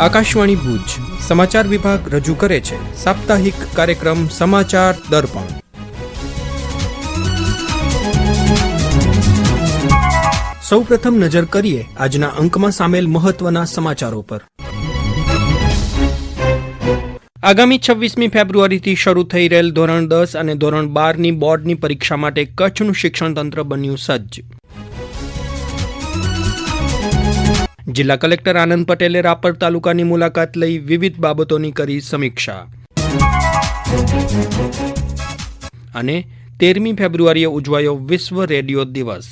આકાશવાણી ભુજ. સમાચાર વિભાગ રજૂ કરે છે. સાપ્તાહિક કાર્યક્રમ સમાચાર દર્પણ. સૌપ્રથમ નજર કરીએ આજના અંકમાં સામેલ મહત્વના સમાચારો પર. આગામી છવ્વીસમી ફેબ્રુઆરીથી શરૂ થઈ રહેલ ધોરણ દસ અને ધોરણ બારની બોર્ડની પરીક્ષા માટે કચ્છનું શિક્ષણ તંત્ર બન્યું સજ્જ. જિલ્લા કલેક્ટર આનંદ પટેલે રાપર તાલુકાની મુલાકાત લઈ વિવિધ બાબતોની કરી સમીક્ષા. અને તેરમી ફેબ્રુઆરીએ ઉજવાયો વિશ્વ રેડિયો દિવસ.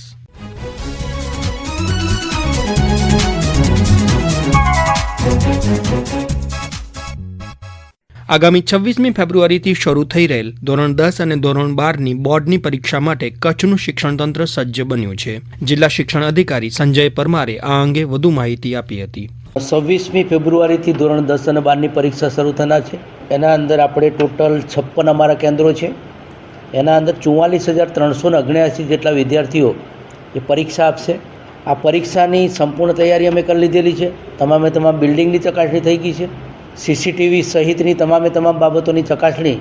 આગામી છવ્વીસમી ફેબ્રુઆરીથી શરૂ થઈ રહેલ ધોરણ દસ અને ધોરણ બારની બોર્ડની પરીક્ષા માટે કચ્છનું શિક્ષણ તંત્ર સજ્જ બન્યું છે. જિલ્લા શિક્ષણ અધિકારી સંજય પરમારે આ અંગે વધુ માહિતી આપી હતી. છવ્વીસમી ફેબ્રુઆરીથી ધોરણ દસ અને બારની પરીક્ષા શરૂ થનાર છે. એના અંદર આપણે ટોટલ છપ્પન અમારા કેન્દ્રો છે. એના અંદર ચુમ્માલીસ હજાર ત્રણસો ને અગણ્યાસી જેટલા વિદ્યાર્થીઓ એ પરીક્ષા આપશે. આ પરીક્ષાની સંપૂર્ણ તૈયારી અમે કરી લીધેલી છે. તમામે તમામ બિલ્ડિંગની ચકાસણી થઈ ગઈ છે. સીસીટીવી સહિતની તમામે તમામ બાબતોની ચકાસણી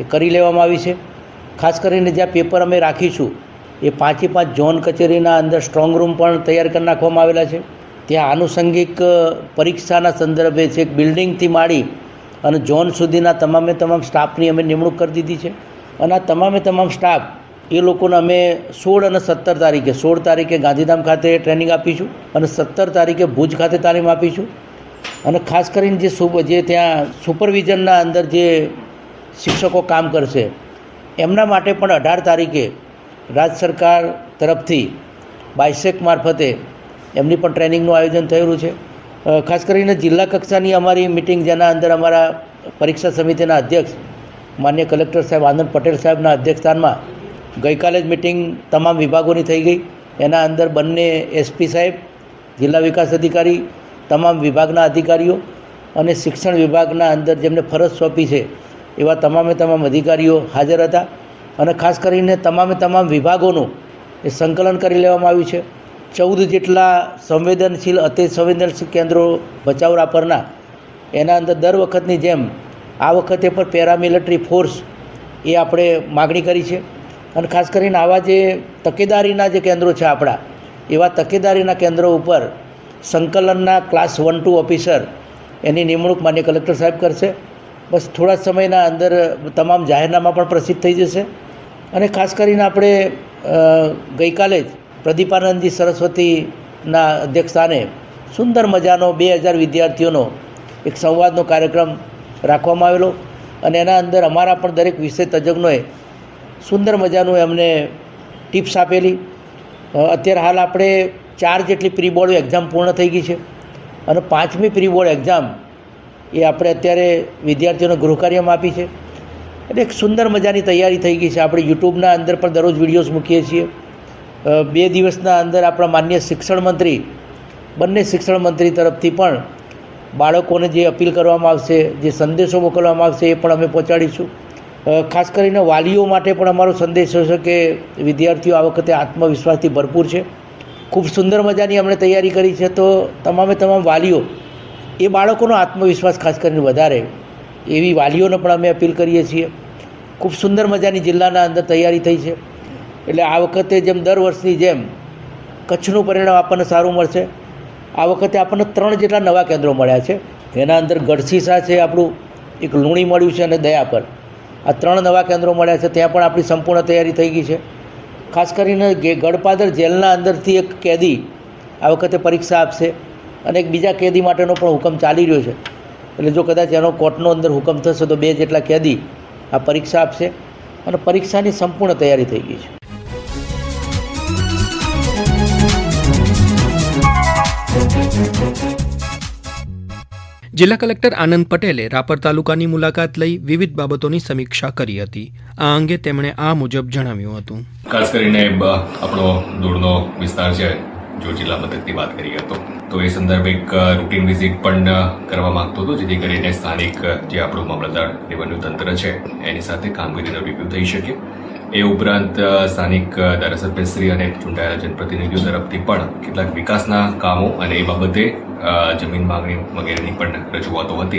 એ કરી લેવામાં આવી છે. ખાસ કરીને જ્યાં પેપર અમે રાખીશું, એ પાંચે પાંચ ઝોન કચેરીના અંદર સ્ટ્રોંગ રૂમ પણ તૈયાર કરી નાખવામાં આવેલા છે. ત્યાં આનુષંગિક પરીક્ષાના સંદર્ભે છે બિલ્ડિંગથી માંડી અને ઝોન સુધીના તમામે તમામ સ્ટાફની અમે નિમણૂક કરી દીધી છે. અને આ તમામે તમામ સ્ટાફ, એ લોકોને અમે સોળ અને સત્તર તારીખે, સોળ તારીખે ગાંધીધામ ખાતે ટ્રેનિંગ આપીશું અને સત્તર તારીખે ભુજ ખાતે તાલીમ આપીશું. અને ખાસ કરીને જે જે ત્યાં સુપરવિઝનના અંદર જે શિક્ષકો કામ કરશે, એમના માટે પણ અઢાર તારીખે રાજ્ય સરકાર તરફથી બાયસેક મારફતે એમની પણ ટ્રેનિંગનું આયોજન થયેલું છે. ખાસ કરીને જિલ્લા કક્ષાની અમારી મિટિંગ જેના અંદર અમારા પરીક્ષા સમિતિના અધ્યક્ષ માન્ય કલેક્ટર સાહેબ આનંદ પટેલ સાહેબના અધ્યક્ષસ્થાનમાં ગઈકાલે જ મિટિંગ તમામ વિભાગોની થઈ ગઈ. એના અંદર બંને એસપી સાહેબ, જિલ્લા વિકાસ અધિકારી તમામ વિભાગના અધિકારીઓ અને શિક્ષણ વિભાગના અંદર જેમને ફરજ સોંપી છે, એવા તમામે તમામ અધિકારીઓ હાજર હતા અને ખાસ કરીને તમામે તમામ વિભાગોનું એ સંકલન કરી લેવામાં આવ્યું છે. ચૌદ જેટલા સંવેદનશીલ, અતિ સંવેદનશીલ કેન્દ્રો બચાવરા રાપરના એના અંદર દર વખતની જેમ આ વખતે પણ પેરામિલિટરી ફોર્સ એ આપણે માગણી કરી છે. અને ખાસ કરીને આવા જે તકેદારીના જે કેન્દ્રો છે આપણા, એવા તકેદારીના કેન્દ્રો ઉપર સંકલનના ક્લાસ વન ટુ ઓફિસર એની નિમણૂક માન્ય કલેક્ટર સાહેબ કરશે. બસ થોડા સમયના અંદર તમામ જાહેરનામા પણ પ્રસિદ્ધ થઈ જશે. અને ખાસ કરીને આપણે ગઈકાલે જ પ્રદીપાનંદજી સરસ્વતીના અધ્યક્ષસ્થાને સુંદર મજાનો બે હજાર વિદ્યાર્થીઓનો એક સંવાદનો કાર્યક્રમ રાખવામાં આવેલો. અને એના અંદર અમારા પણ દરેક વિષય તજજ્ઞોએ સુંદર મજાનું એમને ટિપ્સ આપેલી. અત્યારે હાલ આપણે ચાર જેટલી પ્રી બોર્ડ એક્ઝામ પૂર્ણ થઈ ગઈ છે. અને પાંચમી પ્રી બોર્ડ એક્ઝામ એ આપણે અત્યારે વિદ્યાર્થીઓને ગૃહકાર્યમાં આપી છે. એટલે એક સુંદર મજાની તૈયારી થઈ ગઈ છે. આપણે યુટ્યુબના અંદર પણ દરરોજ વિડીયોઝ મૂકીએ છીએ. બે દિવસના અંદર આપણા માન્ય શિક્ષણ મંત્રી, બંને શિક્ષણ મંત્રી તરફથી પણ બાળકોને જે અપીલ કરવામાં આવશે, જે સંદેશો મોકલવામાં આવશે એ પણ અમે પહોંચાડીશું. ખાસ કરીને વાલીઓ માટે પણ અમારો સંદેશ હશે કે વિદ્યાર્થીઓ આ વખતે આત્મવિશ્વાસથી ભરપૂર છે. ખૂબ સુંદર મજાની અમને તૈયારી કરી છે તો તમામે તમામ વાલીઓ, એ બાળકોનો આત્મવિશ્વાસ ખાસ કરીને વધારે એવી વાલીઓને પણ અમે અપીલ કરીએ છીએ. ખૂબ સુંદર મજાની જિલ્લાના અંદર તૈયારી થઈ છે. એટલે આ વખતે જેમ દર વર્ષની જેમ કચ્છનું પરિણામ આપણને સારું મળશે. આ વખતે આપણને ત્રણ જેટલા નવા કેન્દ્રો મળ્યા છે. એના અંદર ગઢસીસા છે આપણું, એક લુણી મળ્યું છે અને દયા પર. આ ત્રણ નવા કેન્દ્રો મળ્યા છે, ત્યાં પણ આપણી સંપૂર્ણ તૈયારી થઈ ગઈ છે. ખાસ કરીને ગડપાદર જેલના અંદરથી એક કેદી આ વખતે પરીક્ષા આપશે અને એક બીજા કેદી માટેનો પણ હુકમ ચાલી રહ્યો છે. એટલે જો કદાચ એનો કોર્ટનો અંદર હુકમ થશે તો બે જેટલા કેદી આ પરીક્ષા આપશે અને પરીક્ષાની સંપૂર્ણ તૈયારી થઈ ગઈ છે. જિલ્લા કલેક્ટર આનંદ પટેલે રાપર તાલુકાની મુલાકાત લઈ વિવિધ બાબતોની સમીક્ષા કરી હતી. આ અંગે તેમણે આ મુજબ જણાવ્યું હતું. ખાસ કરીને આપણો દૂરનો વિસ્તાર છે, જો જિલ્લા મથકની વાત કરીએ તો. તો એ સંદર્ભે એક રૂટીન વિઝિટ પણ કરવા માંગતો હતો, જેથી કરીને સ્થાનિક જે આપણું મામલતદાર રેવન્યુ તંત્ર છે, એની સાથે કામગીરીનો રિવ્યૂ થઈ શકે. એ ઉપરાંત સ્થાનિક ધારાસભ્યશ્રી અને ચૂંટાયેલા જનપ્રતિનિધિઓ તરફથી પણ કેટલાક વિકાસના કામો અને એ બાબતે જમીન માંગણી વગેરેની પણ રજૂઆતો હતી.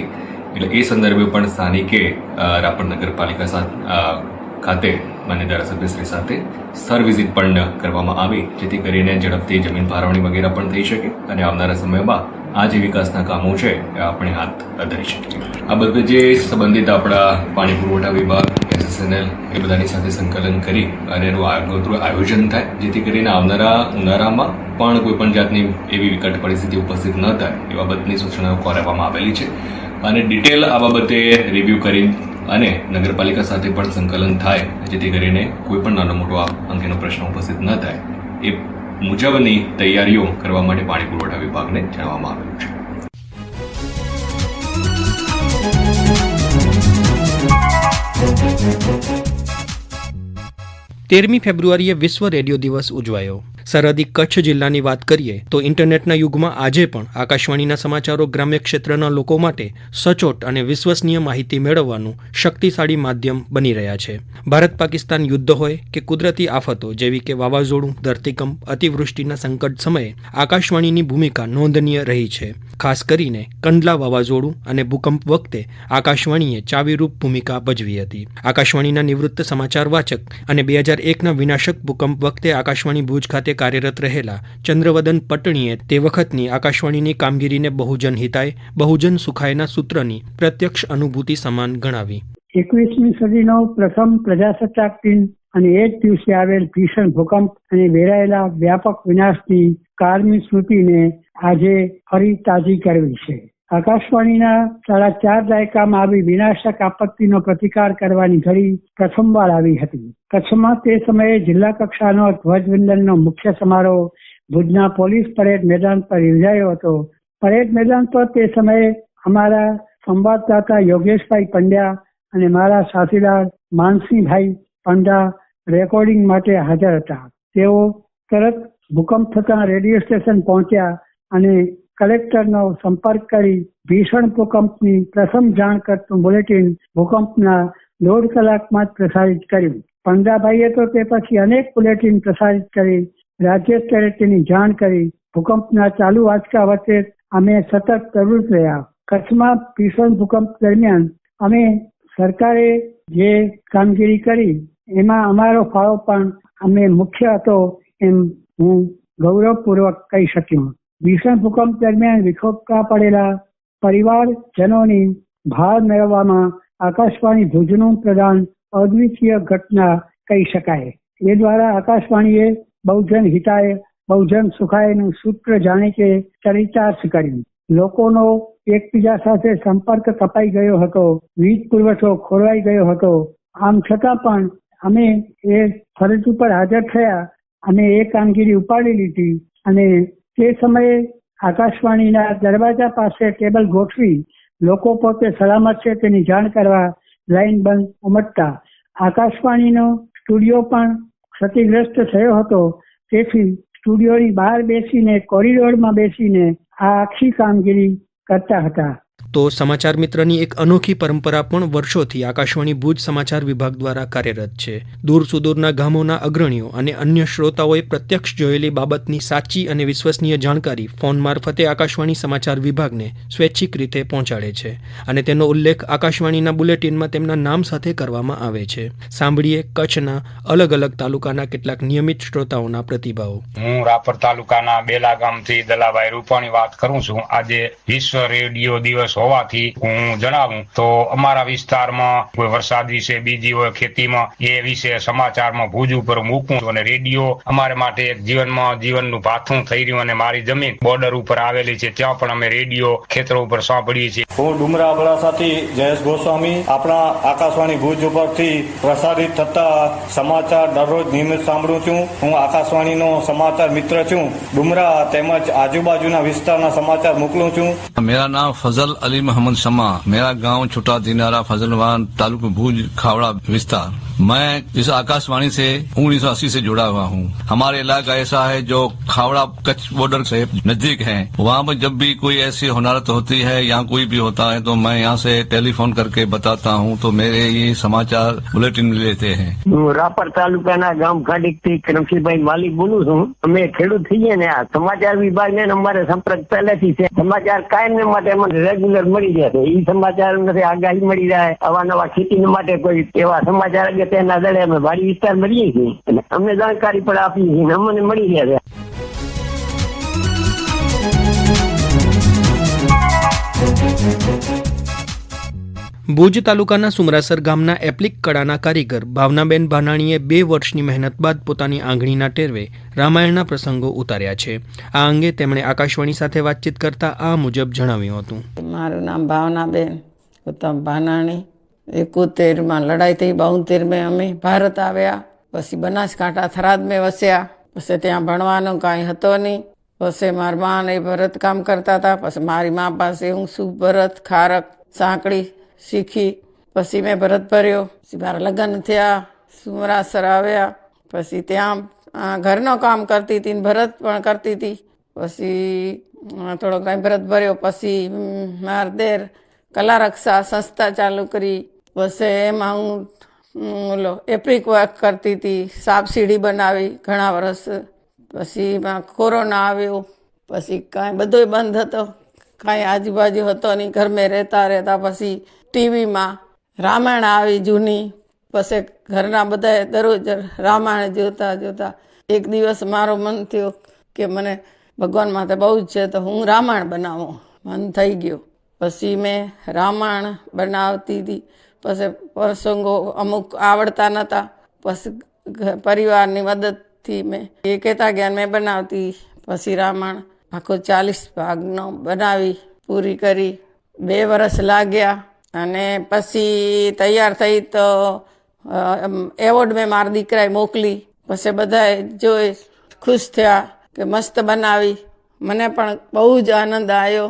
એટલે એ સંદર્ભે પણ સ્થાનિકે રાપર નગરપાલિકા સાથ- ખાતે માન્ય ધારાસભ્યશ્રી સાથે સ્થળ વિઝિટ પણ કરવામાં આવી, જેથી કરીને ઝડપથી જમીન ફાળવણી વગેરે પણ થઈ શકે અને આવનારા સમયમાં આ જે વિકાસના કામો છે, એ આપણે હાથ ધરી શકીએ. આ બધે જે સંબંધિત આપણા પાણી પુરવઠા વિભાગ, એસએસએનએલ એ બધાની સાથે સંકલન કરી અને એનું આગોતરું આયોજન થાય, જેથી કરીને આવનારા ઉનાળામાં પણ કોઈપણ જાતની એવી વિકટ પરિસ્થિતિ ઉપસ્થિત ન થાય, એ બાબતની સૂચનાઓ કરવામાં આવેલી છે. અને ડિટેલ આ બાબતે રિવ્યૂ કરી અને નગરપાલિકા સાથે પણ સંકલન થાય, જેથી કરીને કોઈ પણ નાનો મોટો આ અંગેનો પ્રશ્ન ઉપસ્થિત ન થાય. એ મુજબની તૈયારીઓ કરવા માટે પાણી પુરવઠા વિભાગને જણાવવામાં આવ્યું છે. તેરમી ફેબ્રુઆરીએ વિશ્વ રેડિયો દિવસ ઉજવાયો. સરહદી કચ્છ જિલ્લાની વાત કરીએ તો ઇન્ટરનેટના યુગમાં આજે પણ આકાશવાણીના સમાચારો ગ્રામ્ય ક્ષેત્રના લોકો માટે સચોટ અને વિશ્વસનીય માહિતી મેળવવાનું શક્તિશાળી માધ્યમ બની રહ્યા છે. ભારત પાકિસ્તાન યુદ્ધ હોય કે કુદરતી આફતો જેવી કે વાવાઝોડું, ધરતીકંપ, અતિવૃષ્ટિના સંકટ સમયે આકાશવાણીની ભૂમિકા નોંધનીય રહી છે. ખાસ કરીને કંડલા વાવાઝોડું અને ભૂકંપ વખતે આકાશવાણીએ ચાવીરૂપ ભૂમિકા ભજવી હતી. આકાશવાણીના નિવૃત્ત સમાચાર વાચક અને બે હજાર એકના વિનાશક ભૂકંપ વખતે આકાશવાણી ભુજ ખાતે કાર્યરત રહેલા ચંદ્રવદન પટણીએ તે વખતની આકાશવાણીની કામગીરીને બહુજન હિતાય, બહુજન સુખાયના સૂત્રની પ્રત્યક્ષ અનુભૂતિ સમાન ગણાવી. એકવીસમી સદીનો પ્રથમ પ્રજાસત્તાક દિન અને એ જ દિવસે આવેલ ભીષણ ભૂકંપ અને વેરાયેલા વ્યાપક વિનાશની કારમી સ્મૃતિને આજે ફરી તાજી કરવી છે. આકાશવાણીના સાડા ચાર દાયકામાં આવી વિનાશક આપત્તિનો પ્રતિકાર કરવાની ઘડી પ્રથમવાર આવી હતી. કચ્છમાં તે સમયે જિલ્લા કક્ષાનો ધ્વજવંદનનો મુખ્ય સમારોહ ભુજના પોલીસ પરેડ મેદાન પર યોજાયો હતો. પરેડ મેદાન પર તે સમયે અમારા સંવાદદાતા યોગેશભાઈ પંડ્યા અને મારા સાથીદાર માનસિંહભાઈ પંડા રેકોર્ડિંગ માટે હાજર હતા. તેઓ તરત ભૂકંપ થતા રેડિયો સ્ટેશન પહોંચ્યા અને કલેક્ટરનો સંપર્ક કરી ભીષણ ભૂકંપની પ્રથમ જાણ કરતું બુલેટિન ભૂકંપના દોઢ કલાકમાં જ પ્રસારિત કર્યું. પંડાભાઈએ તો તે પછી અનેક બુલેટિન પ્રસારિત કરી રાજ્ય સ્તરે તેની જાણ કરી ભૂકંપના ચાલુ આંચકા વચ્ચે અમે સતત પ્રવૃત્ત રહ્યા. કચ્છમાં ભીષણ ભૂકંપ દરમિયાન અમે સરકારે જે કામગીરી કરી એમાં અમારો ફાળો પણ અમે મુખ્ય હતો એમ હું ગૌરવપૂર્વક કહી શક્યો. ભીષણ ભૂકંપ દરમિયાન વિખોપતા પડેલા પરિવારજનોની ભાર મેળવવામાં આકાશવાણી ભુજનું પ્રદાન અદ્વિતીય ઘટના કહી શકાય. એ દ્વારા આકાશવાણીએ બહુજન હિતાય બહુજન સુખાયનું સૂત્ર જાણીને ચરિતાર્થ કર્યું. લોકોનો એકબીજા સાથે સંપર્ક કપાઈ ગયો હતો, વીજ પુરવઠો ખોરવાઈ ગયો હતો. આમ છતાં પણ અમે એ ફરજ ઉપર હાજર થયા અને એ કામગીરી ઉપાડી લીધી અને તે સમયે આકાશવાણીના દરવાજા પાસે ટેબલ ગોઠવી લોકો પોતે સલામત છે તેની જાણ કરવા લાઈન બંધ ઉમટતા આકાશવાણીનો સ્ટુડિયો પણ ક્ષતિગ્રસ્ત થયો હતો. તેથી સ્ટુડિયોની બહાર બેસીને કોરિડોરમાં બેસીને આ આખી કામગીરી કરતા હતા. તો સમાચાર મિત્રની એક અનોખી પરંપરા પણ વર્ષોથી આકાશવાણી ભુજ સમાચાર વિભાગ દ્વારા કાર્યરત છે. દૂર સુદૂરના ગામોના અગ્રણીઓ અને અન્ય શ્રોતાઓએ પ્રત્યક્ષ જોયેલી બાબતની સાચી અને વિશ્વસનીય જાણકારી ફોન મારફતે આકાશવાણી સમાચાર વિભાગને સ્વૈચ્છિક રીતે પહોંચાડે છે અને તેનો ઉલ્લેખ આકાશવાણીના બુલેટિનમાં તેમના નામ સાથે કરવામાં આવે છે. સાંભળીએ કચ્છના અલગ અલગ તાલુકાના કેટલાક નિયમિત શ્રોતાઓના પ્રતિભાવો હું રાપર તાલુકાના બેલા ગામથી દલાભાઈ રૂપાણી વાત કરું છું. આજે વિશ્વ રેડિયો દિવસ હોવાથી હું જણાવું તો અમારા વિસ્તારમાં કોઈ વરસાદ વિશે બીજી હોય ખેતીમાં એ વિશે સમાચારમાં ભુજ ઉપર મૂકું અને રેડિયો અમારે માટે એક જીવનમાં જીવનનું પાથું થઈ રહ્યું અને મારી જમીન બોર્ડર ઉપર આવેલી છે. ત્યાં પણ અમે રેડિયો ખેતરો ઉપર સાંભળીએ છીએ. હું ડુમરા અબડાસાથી જયેશ ગોસ્વામી આપણા આકાશવાણી ભુજ ઉપરથી પ્રસારિત થતા સમાચાર દરરોજ નિયમિત સાંભળું છું. હું આકાશવાણીનો સમાચાર મિત્ર છું. ડુમરા તેમજ આજુબાજુના વિસ્તારના સમાચાર મોકલું છું. મેરા નામ ફઝલ અલી अली मोहम्मद शमा मेरा गांव छोटा दिनारा फजलवान तालुक भूज खावड़ा विस्तार मैं इस आकाशवाणी से उन्नीस सौ अस्सी से जुड़ा हुआ हूँ हमारे इलाका ऐसा है जो खावड़ा कच्छ बॉर्डर से नजदीक है वहाँ पर जब भी कोई ऐसी होनारत होती है या कोई भी होता है तो मैं यहाँ से टेलीफोन करके बताता हूँ तो मेरे ये समाचार बुलेटिन लेते हैं હું રાપર તાલુકાના ગામ ખાડીક થી રમશીભાઈ માલિક બોલું છું અમે ખેડૂત છીએ ને આ સમાચાર વિભાગ ને અમારે સંપર્ક પહેલેથી છે સમાચાર કાયમ ને માટે અમને રેગ્યુલર મળી છે એ સમાચાર નથી, આગાહી મળી જાય. અવાનવા ખેતી માટે કોઈ એવા સમાચાર તેના દળે અમે ભારી વિસ્તાર મળીએ છીએ. અને અમને જાણકારી પણ આપીએ છીએ અમને મળી ગયા છે. ભુજ તાલુકાના સુમરાસર ગામના એપ્લિક કળાના કારીગર ભાવનાબેન ભાનાણીએ બે વર્ષની મહેનત બાદ પોતાની આંગળીના ટેરવે રામાયણના પ્રસંગો ઉતાર્યા છે. આ અંગે તેમણે આકાશવાણી સાથે વાતચીત કરતા આ મુજબ જણાવ્યું હતું. મારું નામ ભાવનાબેન, ઉત્તમ ભાનાણી. એકોતેરમાં લડાઈ થઈ બાઉતેરમાં અમે ભારત આવ્યા. પછી બનાસકાંઠા થરાદ મેં વસ્યા. પછી ત્યાં ભણવાનો કાંઈ હતો નહીં. પછી મારી મા ને ભરત કામ કરતા હતા. પછી મારી મા પાસે હું શું ભરત ખારક સાંકળી શીખી. પછી મેં ભરત ભર્યો. પછી મારા લગ્ન થયા. સુમરાસર આવ્યા. પછી ત્યાં ઘરનું કામ કરતી હતી ભરત પણ કરતી હતી. પછી થોડો કાંઈ ભરત ભર્યો. પછી મારા દેર કલા રક્ષા સંસ્થા ચાલુ કરી. પછી એમાં હું ઓલો, એપ્રિક વર્ક કરતી હતી. સાપ સીડી બનાવી ઘણા વર્ષ. પછી એમાં કોરોના આવ્યો. પછી કાંઈ બધોય બંધ હતો. કાંઈ આજુબાજુ હતો નહીં. ઘરમાં રહેતા રહેતા પછી ટીવીમાં રામાયણ આવી જૂની. પછી ઘરના બધાએ દરરોજ રામાયણ જોતા જોતા એક દિવસ મારો મન થયો કે મને ભગવાન માથે બહુ જ છે, તો હું રામાયણ બનાવું. મન થઈ ગયું. પછી મેં રામાયણ બનાવતી હતી. પછી પ્રસંગો અમુક આવડતા નહોતા પછી પરિવારની મદદથી મેં એ કહેતા ગયા મેં બનાવતી. પછી રામાયણ આખો ચાલીસ ભાગનો બનાવી, પૂરી કરી. બે વર્ષ લાગ્યા. અને પછી તૈયાર થઈ તો એવોર્ડ મેં મારા દીકરાએ મોકલી. પછી બધાએ જોઈ, ખુશ થયા કે મસ્ત બનાવી. મને પણ બહુ જ આનંદ આવ્યો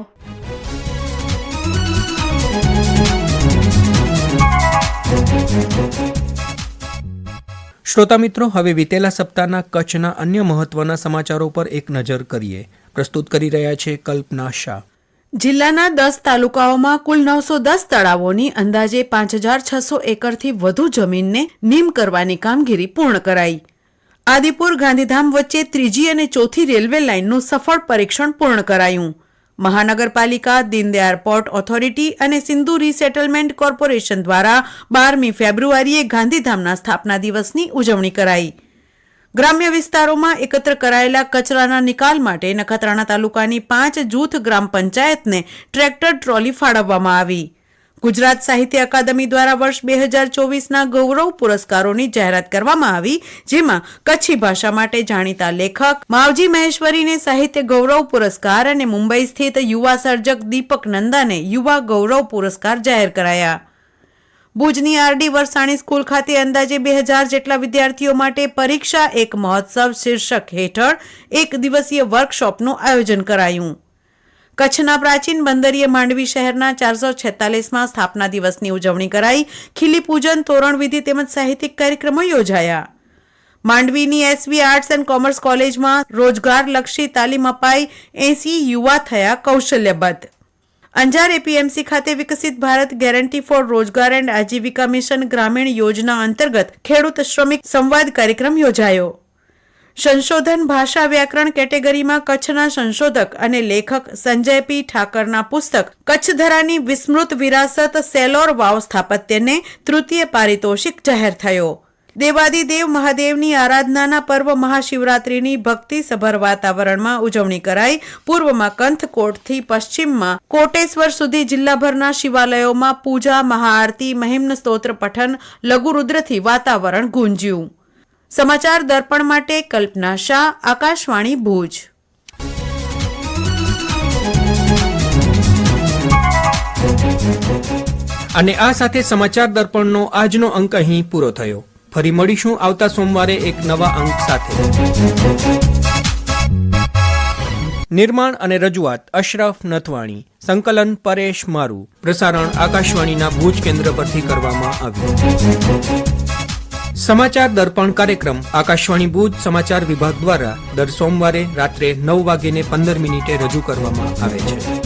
શ્રોતા મિત્રો, હવે વિતેલા સપ્તાહના કચ્છના અન્ય મહત્વના સમાચારો પર એક નજર કરીએ. પ્રસ્તુત કરી રહ્યા છે કલ્પના શાહ. જિલ્લાના દસ તાલુકાઓમાં કુલ નવસો દસ તળાવોની અંદાજે પાંચ હજાર છસો એકરથી વધુ જમીનને નીમ કરવાની કામગીરી પૂર્ણ કરાઈ. આદિપુર ગાંધીધામ વચ્ચે ત્રીજી અને ચોથી રેલવે લાઇનનું સફળ પરીક્ષણ પૂર્ણ કરાયું. મહાનગરપાલિકા, દીનદયાળ પોર્ટ ઓથોરિટી અને સિંધુ રીસેટલમેન્ટ કોર્પોરેશન દ્વારા બારમી ફેબ્રુઆરીએ ગાંધીધામના સ્થાપના દિવસની ઉજવણી કરાઈ. ગ્રામ્ય વિસ્તારોમાં એકત્ર કરાયેલા કચરાના નિકાલ માટે નખત્રાણા તાલુકાની પાંચ જૂથ ગ્રામ પંચાયતને ટ્રેક્ટર ટ્રોલી ફાળવવામાં આવી. ગુજરાત સાહિત્ય અકાદમી દ્વારા વર્ષ બે હજાર ચોવીસના ગૌરવ પુરસ્કારોની જાહેરાત કરવામાં આવી, જેમાં કચ્છી ભાષા માટે જાણીતા લેખક માવજી મહેશ્વરીને સાહિત્ય ગૌરવ પુરસ્કાર અને મુંબઈ સ્થિત યુવા સર્જક દીપક નંદાને યુવા ગૌરવ પુરસ્કાર જાહેર કરાયા. ભુજની આરડી વરસાણી સ્કૂલ ખાતે અંદાજે બે હજાર જેટલા વિદ્યાર્થીઓ માટે પરીક્ષા એક મહોત્સવ શીર્ષક હેઠળ એક દિવસીય વર્કશોપનું આયોજન કરાયું. કચ્છના પ્રાચીન બંદરીય માંડવી શહેરના ચારસો છેતાલીસમાં સ્થાપના દિવસની ઉજવણી કરાઈ. ખીલી પૂજન તોરણવિધિ તેમજ સાહિત્યિક કાર્યક્રમો યોજાયા. માંડવીની એસવી આર્ટ્સ એન્ડ કોમર્સ કોલેજમાં રોજગારલક્ષી તાલીમ અપાઈ એસી યુવા થયા કૌશલ્યબદ્ધ. અંજાર એપીએમસી ખાતે Viksit Bharat guarantee for Rozgar and Ajeevika mission Gramin યોજના અંતર્ગત ખેડૂત શ્રમિક સંવાદ કાર્યક્રમ યોજાયો. સંશોધન ભાષા વ્યાકરણ કેટેગરીમાં કચ્છના સંશોધક અને લેખક સંજય પી ઠાકરના પુસ્તક કચ્છધરાની વિસ્મૃત વિરાસત સેલોર વાવ સ્થાપત્યને તૃતીય પારિતોષિક જાહેર થયો. દેવાદિદેવ મહાદેવની આરાધનાના પર્વ મહાશિવરાત્રિની ભક્તિસભર વાતાવરણમાં ઉજવણી કરાઈ. પૂર્વમાં કંથકોટથી પશ્ચિમમાં કોટેશ્વર સુધી જિલ્લાભરના શિવાલયોમાં પૂજા, મહાઆરતી, મહિમ્ન સ્તોત્ર પઠન, લઘુરુદ્રથી વાતાવરણ ગુંજ્યું. સમાચાર દર્પણ માટે કલ્પના શાહ, આકાશવાણી ભુજ. અને આ સાથે સમાચાર દર્પણનો આજનો અંક અહીં પૂરો થયો. ફરી મળીશું આવતા સોમવારે એક નવા અંક સાથે. નિર્માણ અને રજૂઆત, અશરફ નથવાણી, સંકલન પરેશ મારુ. પ્રસારણ આકાશવાણીના ભુજ કેન્દ્ર પરથી કરવામાં આવ્યું. સમાચાર દર્પણ કાર્યક્રમ, આકાશવાણી ભુજ સમાચાર વિભાગ દ્વારા દર સોમવારે રાત્રે નવ વાગ્યે પંદર મિનિટે રજૂ કરવામાં આવે છે.